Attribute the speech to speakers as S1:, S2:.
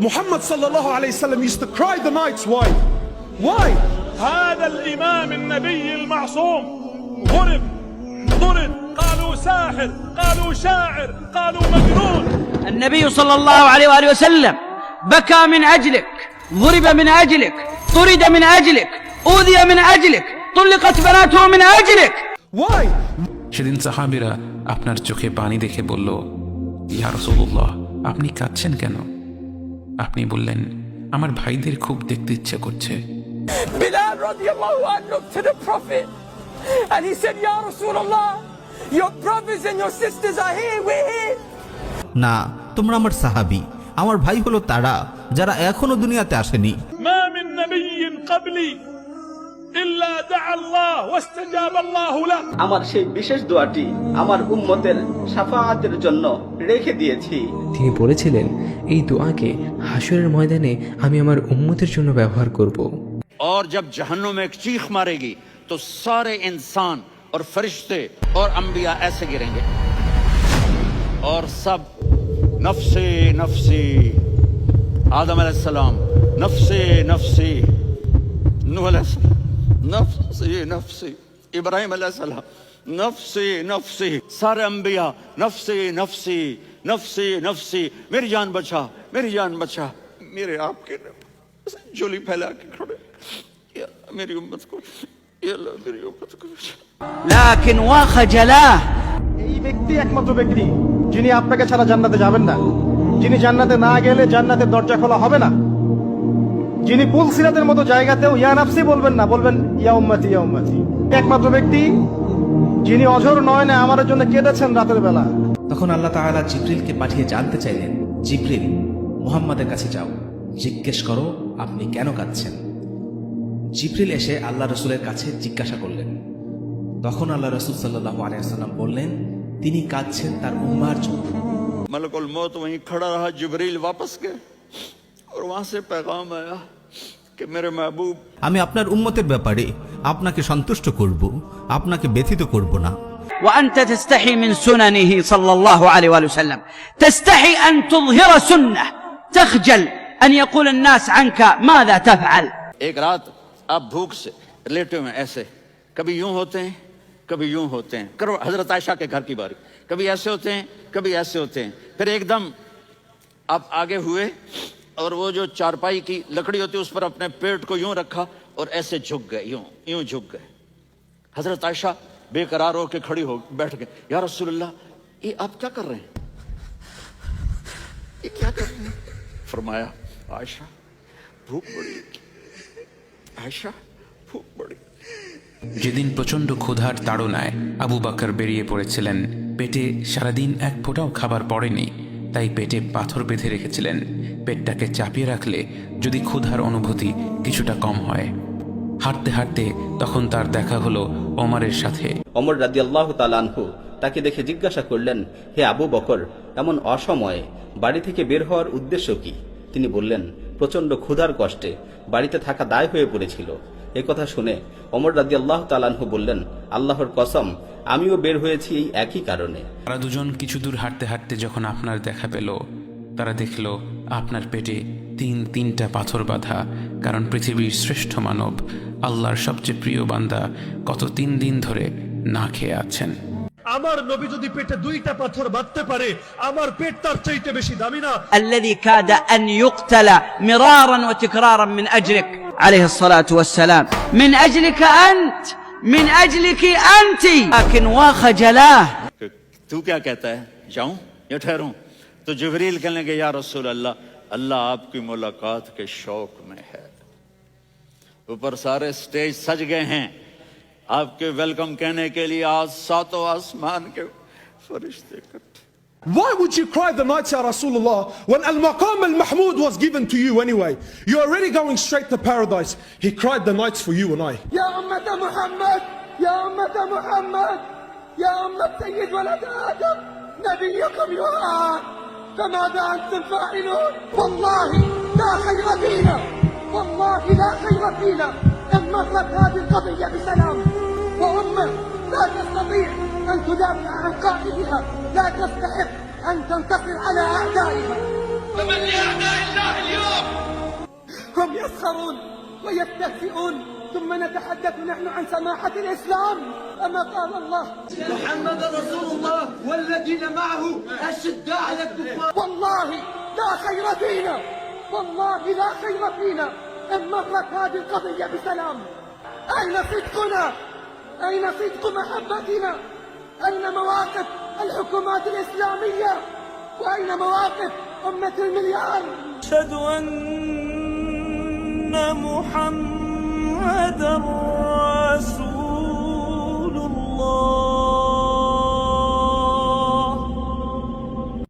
S1: Muhammad sallallahu alayhi wasallam used to cry the nights. Why? Why?
S2: هذا الإمام النبي المعصوم ضرب ضرب قالوا ساحر قالوا شاعر قالوا مجنون
S3: النبي صلى الله عليه وآله وسلم بكى من أجلك ضرب من أجلك طرد من أجلك أوذي من أجلك طلقت بناته من أجلك
S1: Why?
S4: সেদিন সাহাবিরা আপনার চোখে পানি দেখে বলল ইয়া রসুল্লাহ আপনি কাঁদছেন কেন আপনি বললেন আমার ভাইদের খুব দেখতে ইচ্ছে করছে
S5: Bilal radiallahu anh looked to the Prophet and he said, Ya Rasulullah, your brothers and your sisters are here, we're here.
S6: না তোমরা আমার সাহাবি আমার ভাই হলো তারা যারা এখনও দুনিয়াতে আসেনি
S2: মা মিন নবিয়্যিন ক্বাবলি
S7: আমার সেই বিশেষ দোয়াটি আমার উম্মতের সাফাআতের জন্য রেখে দিয়েছি
S8: তিনি বলেছিলেন এই দোয়াকে হাসরের ময়দানে আমি আমার উম্মতের জন্য ব্যবহার করব
S9: और जब जहन्नुम में एक चीख मारेगी तो सारे इंसान और फरिश्ते और अंबिया ऐसे गिरेंगे और सब नफसे नफसी आदम अलैहिस्सलाम नफसे नफसी नूह अलैहिस्सलाम نفسی نفسی ابراہیم علیہ السلام نفسی نفسی سارے انبیاء نفسی نفسی نفسی نفسی میری جان بچا میری جان بچا۔ میرے آپ کے جولی پھیلا کے کھڑے۔ میری امت کو یا اللہ میری امت کو۔
S3: لیکن وخجلاه
S10: بکتی ব্যক্তি آپ پہ کے আপনাকে جنت جاوندہ যাবেন جنت نہ گئے لے جنت জান্নাতের کھولا খোলা হবে না যিনি পুল সিরাতের মতো জায়গাতেও ইয়া নাফসি বলবেন না বলবেন ইয়া উম্মতি ইয়া উম্মতি একমাত্র ব্যক্তি যিনি অঝর নয় না আমার জন্য কেঁদেছেন রাতের বেলা
S11: তখন আল্লাহ তাআলা জিব্রিলকে পাঠিয়ে জানতে চাইলেন জিব্রিল মুহাম্মাদের কাছে যাও জিজ্ঞেস করো আপনি কেন কাঁদছেন জিব্রিল এসে আল্লাহ রসুলের কাছে জিজ্ঞাসা করলেন তখন আল্লাহ রসুল সাল্লাহ আলিয়াল্লাম বললেন তিনি কাঁদছেন তার উম্মার জন্য
S9: मलकुल मौत वहीं खड़ा रहा जबरील वापस गए और वहां से पैगाम आया कि मेरे महबूब
S6: আমি আপনার উম্মতের ব্যাপারে আপনাকে সন্তুষ্ট করব আপনাকে ব্যথিত করব না
S3: وأنت تستحي من سننه صلى الله عليه وآله وسلم تستحي أن تظهر سنة تخجل أن يقول الناس عنك ماذا تفعل
S9: ایک رات آپ بھوک سے لیٹے ہوئے ایسے کبھی یوں ہوتے ہیں کبھی یوں ہوتے ہیں کرو حضرت عائشہ کے گھر کی باری کبھی ایسے ہوتے ہیں کبھی ایسے ہوتے ہیں پھر ایک دم آپ آگے ہوئے اور وہ جو چارپائی کی لکڑی ہوتی اس پر اپنے پیٹ کو یوں رکھا اور ایسے جھک گئے یوں یوں جھک گئے۔ حضرت عائشہ بے قرار ہو کے کھڑی ہو بیٹھ گئے۔ یا رسول اللہ یہ آپ کیا کر رہے ہیں؟ یہ کیا کر رہے ہیں؟ فرمایا عائشہ بھوک بڑی۔ عائشہ بھوک بڑی۔
S4: যেদিন প্রচণ্ড ক্ষুধার তাড়নায় আবু বাকর বেরিয়ে পড়েছিলেন। পেটে সারাদিন এক ফোঁটাও খাবার পড়েনি। তাই পেটে পাথর বেঁধে রেখেছিলেন। পেটটাকে চাপিয়ে রাখলে যদি ক্ষুধার অনুভূতি কিছুটা কম হয়। হাঁটতে হাঁটতে তখন তার দেখা হলো অমরের সাথে।
S7: অমর রাজি আল্লাহ তালানহু তাকে দেখে জিজ্ঞাসা করলেন, হে আবু বকর, এমন অসময়ে বাড়ি থেকে বের হওয়ার উদ্দেশ্য কি? তিনি বললেন প্রচণ্ড ক্ষুধার কষ্টে বাড়িতে থাকা দায় হয়ে পড়েছিল। এ কথা শুনে অমর রাজি আল্লাহ তালানহু বললেন, আল্লাহর কসম, আমিও বের হয়েছি এই একই কারণে।
S4: তারা দুজন কিছু দূর হাঁটতে হাঁটতে যখন আপনার দেখা পেল, তারা দেখল আপনার পেটে তিন, তিনটা পাথর বাঁধা। কারণ পৃথিবীর শ্রেষ্ঠ মানব আল্লাহর সবচেয়ে প্রিয় বান্দা কত তিন দিন ধরে না খেয়ে আছেন।
S1: আমার নবী যদি পেটে দুইটা পাথর বাঁধতে পারে আমার পেট তার চাইতে বেশি দামি না।
S3: الذي كاد ان يقتل مرارا وتكرارا من اجلك عليه الصلاه والسلام من اجلك انت من اجلك انت لكن وخجلاه
S9: تو کیا کہتا ہے جاؤں یا ٹھہروں تو جبریل کہنے کہ یا رسول اللہ اللہ آپ کی ملاقات کے شوق میں ہے اوپر سارے سٹیج سج گئے ہیں आपके वेलकम कहने के लिए आज सातों आसमान के फरिश्ते इकट्ठे
S1: Why would you cry the nights, Ya Rasulullah, when Al Maqam Al Mahmud was given to you anyway? You're already going straight to paradise. He cried the nights for you and I.
S5: يا أمة محمد يا أمة محمد يا أمة سيد ولد آدم نبيكم يعاد فماذا أنتم فاعلون والله لا خير فينا والله لا خير فينا مرت هذه القضية بسلام. وأمة لا تستطيع أن تدافع عن قائدها. لا تستحق أن تنتصر على أعدائها. فمن لأعداء الله اليوم يسخرون ويستهزئون ثم نتحدث نحن عن سماحة الإسلام. أما قال الله. محمد رسول الله والذين معه أشداء على الكفار والله لا خير فينا. والله لا خير فينا. إن مرت هذه القضية بسلام. أين صدقنا؟ أين صدق محبتنا؟ أين مواقف الحكومات الإسلامية؟ وأين مواقف أمة المليار؟
S12: أشهد أن محمد رسول